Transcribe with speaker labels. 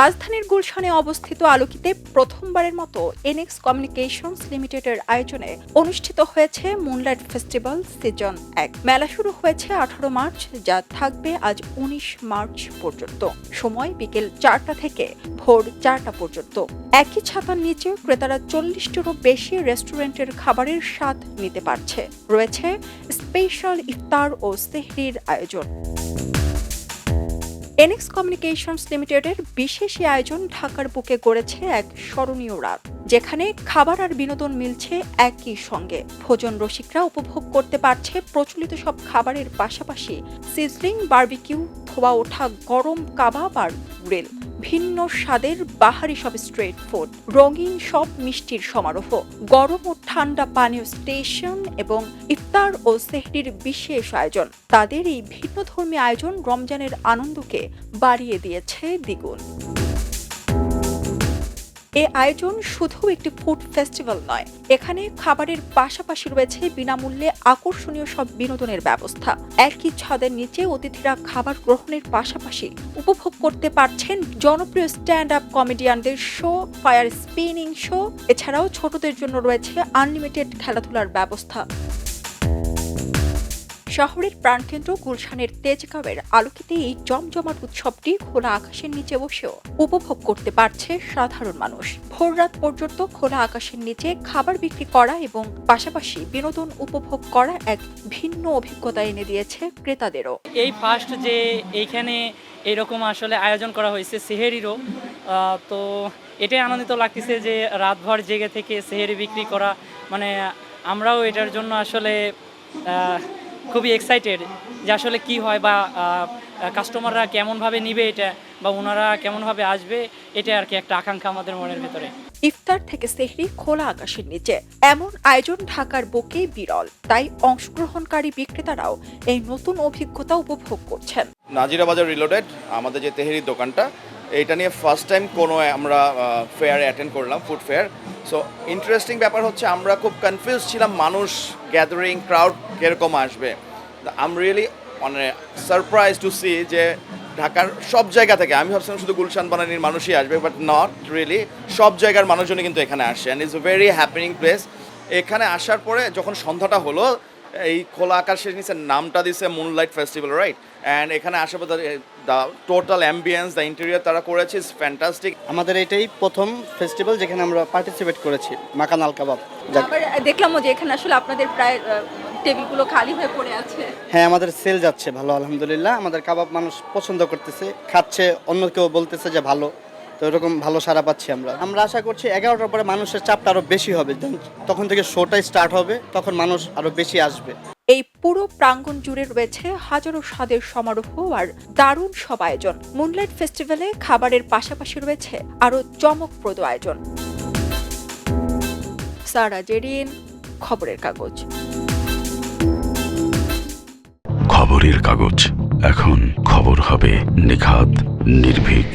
Speaker 1: রাজধানীর গুলশানে অবস্থিত আলোকিতে প্রথমবারের মতো এনএক্স কমিউনিকেশনস লিমিটেডের আয়োজনে অনুষ্ঠিত হয়েছে মুনলাইট ফেস্টিভ্যাল সিজন এক। মেলা শুরু হয়েছে আঠারো মার্চ, যা থাকবে আজ উনিশ মার্চ পর্যন্ত। সময় বিকেল চারটা থেকে ভোর চারটা পর্যন্ত। একই ছাতার নিচে ক্রেতারা চল্লিশটিরও বেশি রেস্টুরেন্টের খাবারের স্বাদ নিতে পারছে। রয়েছে স্পেশাল ইফতার ও সেহরির আয়োজন। এনএক্স কমিউনিকেশনস লিমিটেডের বিশেষ আয়োজন ঢাকার বুকে গড়েছে এক স্মরণীয় রাত, যেখানে খাবার আর বিনোদন মিলছে একই সঙ্গে। ভোজন রসিকরা উপভোগ করতে পারছে প্রচলিত সব খাবারের পাশাপাশি সিজলিং বার্বিকিউ ধোয়া ওঠা গরম কাবাব আর গ্রিল ভিন্ন স্বাদের বাহারি সব স্ট্রেট ফুড, রঙিন সব মিষ্টির সমারোহ, গরম ও ঠান্ডা পানীয় স্টেশন এবং ইফতার ও সেহরির বিশেষ আয়োজন। তাদের এই ভিন্ন ধর্মী আয়োজন রমজানের আনন্দকে বাড়িয়ে দিয়েছে দ্বিগুণ। এ আয়োজন শুধু একটি ফুড ফেস্টিভ্যাল নয়, এখানে খাবারের পাশাপাশি রয়েছে বিনামূল্যে আকর্ষণীয় সব বিনোদনের ব্যবস্থা। একই ছাদের নিচে অতিথিরা খাবার গ্রহণের পাশাপাশি উপভোগ করতে পারছেন জনপ্রিয় স্ট্যান্ড আপ কমেডিয়ানদের শো ফায়ার স্পিনিং শো এছাড়াও ছোটদের জন্য রয়েছে আনলিমিটেড খেলাধুলার ব্যবস্থা। শহরের প্রাণকেন্দ্র গুলশানের তেজগাঁওয়ের আলোকিতে এই জমজমাট উৎসবটি খোলা আকাশের নিচে বসেও উপভোগ করতে পারছে সাধারণ মানুষ। ভোররাত পর্যন্ত খোলা আকাশের নিচে খাবার বিক্রি করা এবং পাশাপাশি বিনোদন উপভোগ করা এক ভিন্ন অভিজ্ঞতা এনে দিয়েছে ক্রেতাদেরও।
Speaker 2: এই ফার্স্ট যে এইখানে এরকম আসলে আয়োজন করা হয়েছে সেহেরিরও তো এটাই আনন্দিত লাগতেছে যে রাতভর জেগে থেকে সেহেরি বিক্রি করা মানে আমরাও এটার জন্য আসলে খুবই এক্সাইটেড যে আসলে কি হয় বা কাস্টমাররা কেমনভাবে নিবে এটা বা ওনারা কেমনভাবে আসবে, এটা আর কি একটা আকাঙ্ক্ষা আমাদের মনের ভেতরে।
Speaker 1: ইফতার থেকে সেহরি খোলা আকাশের নিচে। এমন আয়োজন ঢাকার বুকে বিরল। তাই অংশগ্রহণকারী বিক্রেতারাও এই নতুন অভিজ্ঞতা উপভোগ করছেন।
Speaker 3: নাজিরা বাজার রিলোডেড, আমাদের যে তেহেরির দোকানটা, এইটা নিয়ে ফার্স্ট টাইম কোনো আমরা ফেয়ারে অ্যাটেন্ড করলাম ফুড ফেয়ার সো ইন্টারেস্টিং ব্যাপার হচ্ছে আমরা খুব কনফিউজ ছিলাম, মানুষ গ্যাদারিং ক্রাউড কীরকম আসবে। আম রিয়েলি মানে সারপ্রাইজ টু সি যে ঢাকার সব জায়গা থেকে, আমি ভাবছিলাম শুধু গুলশান বানানির মানুষই আসবে বাট নট রিয়েলি সব জায়গার মানুষজনই কিন্তু এখানে আসে and is a very happening place এখানে আসার পরে যখন সন্ধ্যাটা হলো এই খোলা আকাশের নিচে নামটা দিছে মুনলাইট ফেস্টিভ্যাল রাইট অ্যান্ড এখানে পর the total ambience the interior তারা করেছে ইজ ফ্যান্টাস্টিক
Speaker 4: আমাদের এটাই প্রথম ফেস্টিভ্যাল যেখানে আমরা পার্টিসিপেট করেছি মাকান আল কাবাব।
Speaker 1: দেখলাম যে এখানে আসলে আপনাদের প্রায় টেবিলগুলো খালি হয়ে পড়ে আছে।
Speaker 4: হ্যাঁ আমাদের সেল যাচ্ছে ভালো আলহামদুলিল্লাহ। আমাদের কাবাব মানুষ পছন্দ করতেছে খাচ্ছে অন্য কেউ বলতেছে যে ভালো। তো এরকম ভালো সারা পাচ্ছি আমরা। আমরা আশা করছি এগারোটার পরে মানুষের চাপটা আরও বেশি হবে। তখন- তখন থেকে শোটাই স্টার্ট হবে তখন মানুষ আরও বেশি আসবে।
Speaker 1: এই পুরো প্রাঙ্গণ জুড়ে রয়েছে হাজারো স্বাদের সমারোহ আর দারুণ সব আয়োজন। মুনলাইট ফেস্টিভ্যালে খাবারের পাশাপাশি রয়েছে আরও চমকপ্রদ আয়োজন। সারা জেরিন খবরের কাগজ।
Speaker 5: খবরের কাগজ। এখন খবর হবে নিখাত নির্ভীক